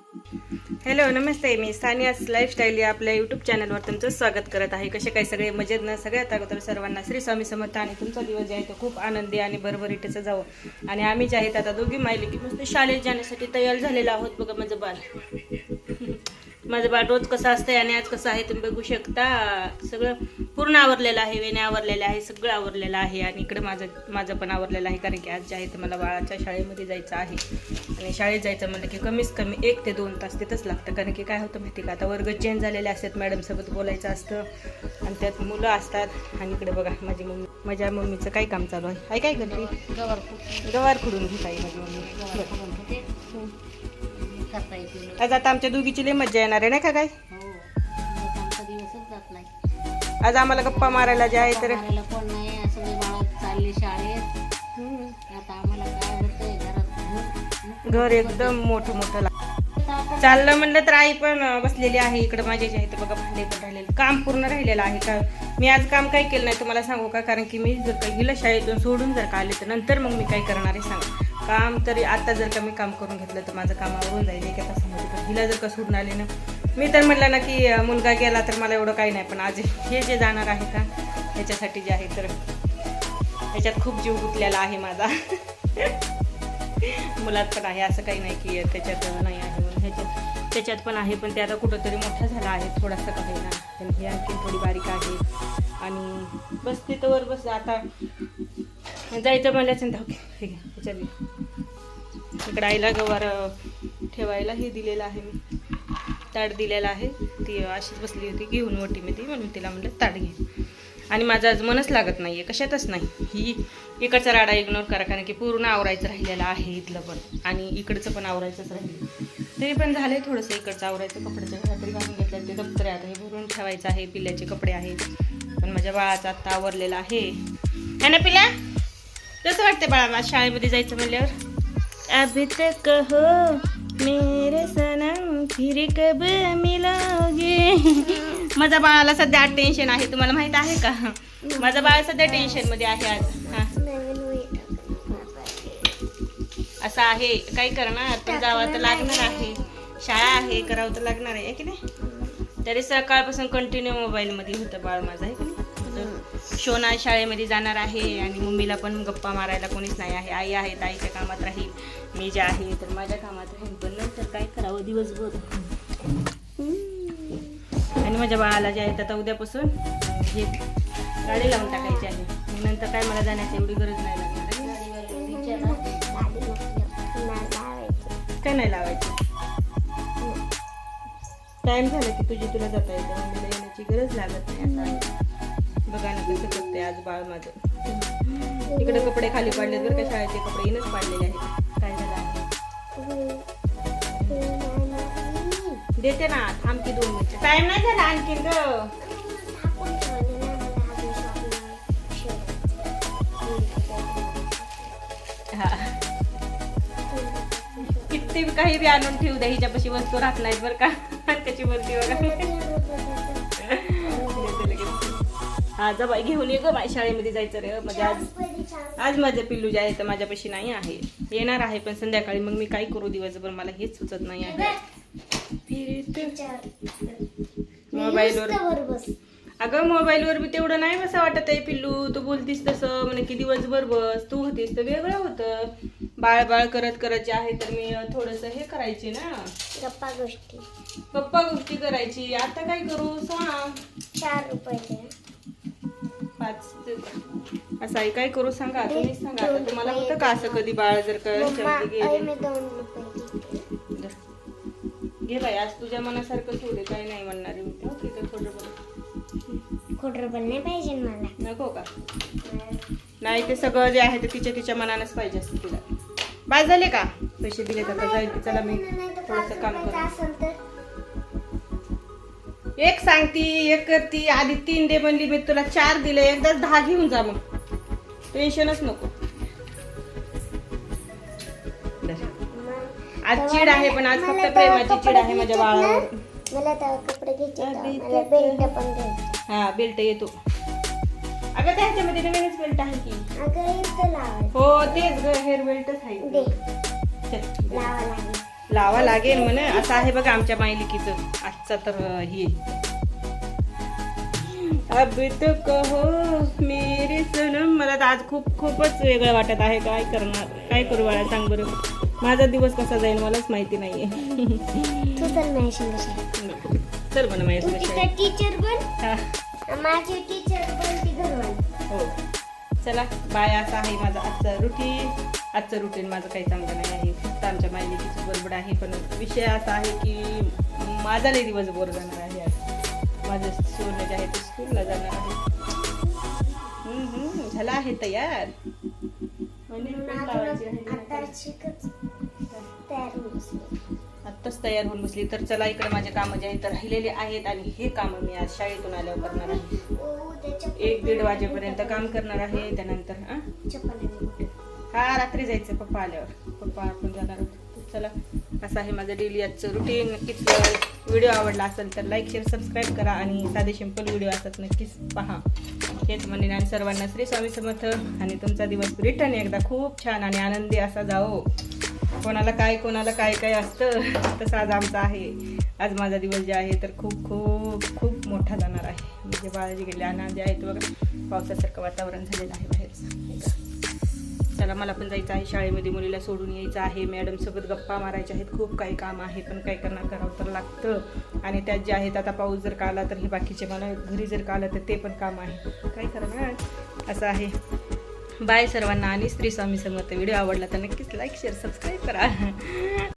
Hello नमस्ते. मी Sania's lifestyle या आपल्या यूट्यूब चॅनलवर तुमचं स्वागत करत आहे. कसे काय सगळे? मजेत ना? सगळ्यात अगोदर सर्वांना श्री स्वामी समर्थ आणि तुमचा दिवस जे आहे तो खूप आनंदी आणि भरभरीटेचा जावं. आणि आम्ही जे आहेत आता दोघी माहिली की मस्त शाळेत जाण्यासाठी तयार झालेलो आहोत. बघा माझं बाल माझं बाळ रोज कसं असतंय आणि आज कसं आहे तुम्ही बघू शकता. सगळं पूर्ण आवरलेलं आहे वेण्या आवरलेलं आहे सगळं आवरलेलं आहे आणि इकडे माझं माझं पण आवरलेलं आहे कारण की आज जे आहे ते मला बाळाच्या शाळेमध्ये जायचं आहे. आणि शाळेत जायचं म्हणलं की कमीच कमी एक ते दोन तास तिथंच लागतं. कारण की काय होतं माहिती का? आता वर्ग चेंज झालेले असतात मॅडमसोबत बोलायचं असतं आणि त्यात मुलं असतात. आणि इकडे बघा माझी मम्मी माझ्या मम्मीचं काय काम चालू आहे? काय करते गवार खुडून. घेत आहे माझी मम्मी. आज आता आमच्या दोघीची लई मज्जा येणार आहे नाही का काय? आज आम्हाला गप्पा मारायला जे आहे तर मारायला कोण नाही सगळे बाळ चालले शाळेत. आता आम्हाला काय होतंय घरात? घर एकदम मोठं मोठं लाग आता आपण चाललं म्हणलं तर आई पण बसलेली आहे इकडं माझे जे आहे ते बघा भांडे पण राहिलेले. काम पूर्ण राहिलेलं आहे का? मी आज काम काय केलं नाही तुम्हाला सांगू का? कारण की मी जर का हिला शाळेतून सोडून जर का आले तर नंतर मग मी काय करणार आहे सांगा. काम तरी आता जर का मी काम करून घेतलं तर माझं काम आवरून जाईल. एका तासामध्ये. हिला जर का सोडून आले ना मी तर म्हटलं ना की मुलगा गेला तर मला एवढं काही नाही पण आज हे जे जाणार आहे का ह्याच्यासाठी जे आहे तर ह्याच्यात खूप जीव गुंतलेला आहे माझा. मुलात पण आहे असं काही नाही की त्याच्यात नाही आहे म्हणून ह्याच्यात त्याच्यात पण आहे पण ते आता कुठंतरी मोठा झाला आहे थोडासा काही ना पण हे आणखी थोडी बारीक आहे. आणि बस तिथं वर बस आता जायचं म्हणल्याच धाव ठीक आहे ह्याच्यात इकडं आईला गवार ठेवायला हे दिलेलं आहे मी. ताट दिलेलं आहे. ती अशीच बसली होती घेऊन मोठी मी ती म्हणून तिला म्हणलं ताट घे. आणि माझं आज मनच लागत नाही आहे कशातच नाही. ही इकडचा राडा इग्नोर करा कारण की पूर्ण आवरायचं राहिलेलं आहे इथलं पण. आणि इकडचं पण आवरायचंच राहिलं. तरी पण झालं आहे थोडंसं इकडचं आवरायचं. कपड्याचं घरातरी घालून घेतलं. ते दप्तर आहे. आता हे भरून ठेवायचं आहे. पिल्ल्याचे कपडे आहेत. पण माझ्या बाळाचं आत्ता आवरलेलं आहे. है ना पिल्या कसं वाटतं बाळा? शाळेमध्ये जायचं म्हणल्यावर? अभि तक हो. मेरे सनम फिर कब मिलोगे? माझ्या बाळाला सध्या टेन्शन आहे तुम्हाला माहीत आहे का? माझा बाळ सध्या टेन्शनमध्ये आहे आज. हा. असं आहे. काय करणार पण जावं तर लागणार आहे. शाळा आहे करावं तर लागणार आहे की नाही? तरी सकाळपासून कंटिन्यू मोबाईलमध्ये होतं बाळ माझं आहे की नाही? शोना शाळेमध्ये जाणार आहे आणि मम्मीला पण गप्पा मारायला कोणीच नाही आहे. आई आहे ताईच्या कामात राहील. मी जे आहे तर माझ्या कामात राहीन पण नंतर काय करावं दिवसभर? आणि माझ्या बाळाला जे आहे आता उद्यापासून हे गाडी लावून टाकायची आहे. नंतर काय मला जाण्याची एवढी गरज नाही लागणार. काय नाही लावायची? टाईम झाला की तुझी तुला जाता येते. मम्मीला येण्याची गरज लागत नाही आता. बघा ना कसं करते आज बाळ माझं. इकडे कपडे खाली पाडले तर का शाळेचे कपडे इनच पाडलेले आहेत. काय आहे देते ना थांब की दोन मिनिटं. टाइम नाही झाला आणखीन ग. हा. किती काही बी आणून ठेवू द्या हिच्यापाशी वस्तू राहत नाहीत बरं का. त्याची वरती बघा. हा जा बाई घेऊन ये ग बाई शाळेमध्ये जायचं रे. म्हणजे आज आज माझं पिल्लू जे आहे तर माझ्यापाशी नाही आहे. येणार आहे पण संध्याकाळी मग मी काय करू दिवसभर? मला हेच सुचत नाही आहे. मोबाईलवर. अगं मोबाईलवर बी तेवढं नाही बसं वाटत आहे पिल्लू. तू बोलतीस तसं. म्हणे की दिवसभर बस. तू होतीस तर वेगळं होतं. बाळ बाळ करत करत जे आहे तर मी थोडस हे करायची ना. गप्पा गोष्टी. गप्पा गोष्टी करायची. आता काय करू? सांग. चार रुपये पाच असं आहे काय करू सांगा? तुम्ही सांगा. आता तुम्हाला होतं का असं कधी बाळ जर का आई गेले. देते. घे बाई आज तुझ्या मनासारखं सोडे काही नाही म्हणणार मी आहे खोटं बोल. खोटं नाही पाहिजे मला. नको का? नाही ते सगळं जे आहे ते तिच्या तिच्या मनानंच पाहिजे असतं तिला. बाय झाले का? पैसे दिले तर जाईल. चला मी थोडंसं काम करतो एक सांगती एक करती. आधी तीन दे म्हणली मी तुला. चार दिले. एकदाच दहा घेऊन जा मग. टेन्शनच नको. आज चिड आहे पण आज फक्त प्रेमाची चिड आहे माझ्या बाळावर. मला तेव्हा कपडे घ्यायचे होते. अभी मला तक- बेल्ट पण घ्यायचा हा बेल्ट येतो. अगं त्याच्यामध्ये नवीनच बेल्ट आहे की. अगं इथं लावायचं. हो तेच ग हेअर बेल्टच आहे लावा लागेल. म्हण. असं आहे बघा आमच्या मायलिकीचं. आजचा तर हे. अब तो कहो मेरे सनम. मला तर आज खूप खूपच वेगळं वाटत आहे. काय करणार? काय करू बाळा सांग बरं. माझा दिवस कसा जाईल मलाच माहिती नाहीये. तू चल तिथं टीचर बन. हा. माझी टीचर बन ती घरवाली. हो. चला बाय. असं आहे माझं आजचं रुटीन आजचं रुटीन माझं काही चांगलं नाही आहे. फक्त आमच्या मायलेकीचं बरोबर आहे. पण विषय असा आहे की माझा नाही दिवस बोर जाणार आहे. आज माझं सोनं जे आहे ते स्कूलला जाणार आहे. झालं आहे तयार. आत्ताच तयार होऊन बसली. तर चला इकडे माझे कामं जे आहेत राहिलेले आहेत आणि हे कामं मी आज शाळेतून आल्यावर करणार आहे. चप्पल एक दीड वाजेपर्यंत काम करणार आहे त्यानंतर हां. हा रात्री जायचं पप्पा आल्यावर. पप्पा आपण जाणार चला. असं आहे माझं डेली आजचं रुटीन नक्कीच व्हिडिओ आवडला असेल तर लाईक शेअर सबस्क्राईब करा आणि साधे सिंपल व्हिडिओ असतात नक्कीच पहा. हेच म्हणेन आणि सर्वांना श्री स्वामी समर्थ. आणि तुमचा दिवस रिटर्न एकदा खूप छान आणि आनंदी असा जाओ कोणाला काय कोणाला काय काय असतं तसं आज आमचं आहे. आज माझा दिवस जे आहे तर खूप खूप खूप मोठा जाणार आहे. म्हणजे बाळाजी गेले आणि जे आहेत वगैरे पावसासारखं वातावरण झालेलं आहे बाहेरचं. चला मला पण जायचं आहे. शाळेमध्ये मुलीला सोडून यायचं आहे. मॅडमसोबत गप्पा मारायच्या आहेत. खूप काही काम आहे पण काय करणार करावं तर लागतं. आणि त्यात जे आहेत आता पाऊस जर का आला तर हे बाकीचे मला घरी जर का आलं तर ते पण काम आहे. काय करणार असं आहे. बाय सर्वांना. आणि स्त्री स्वामी समर्थ. व्हिडिओ आवडला तर नक्कीच लाईक शेअर सबस्क्राईब करा.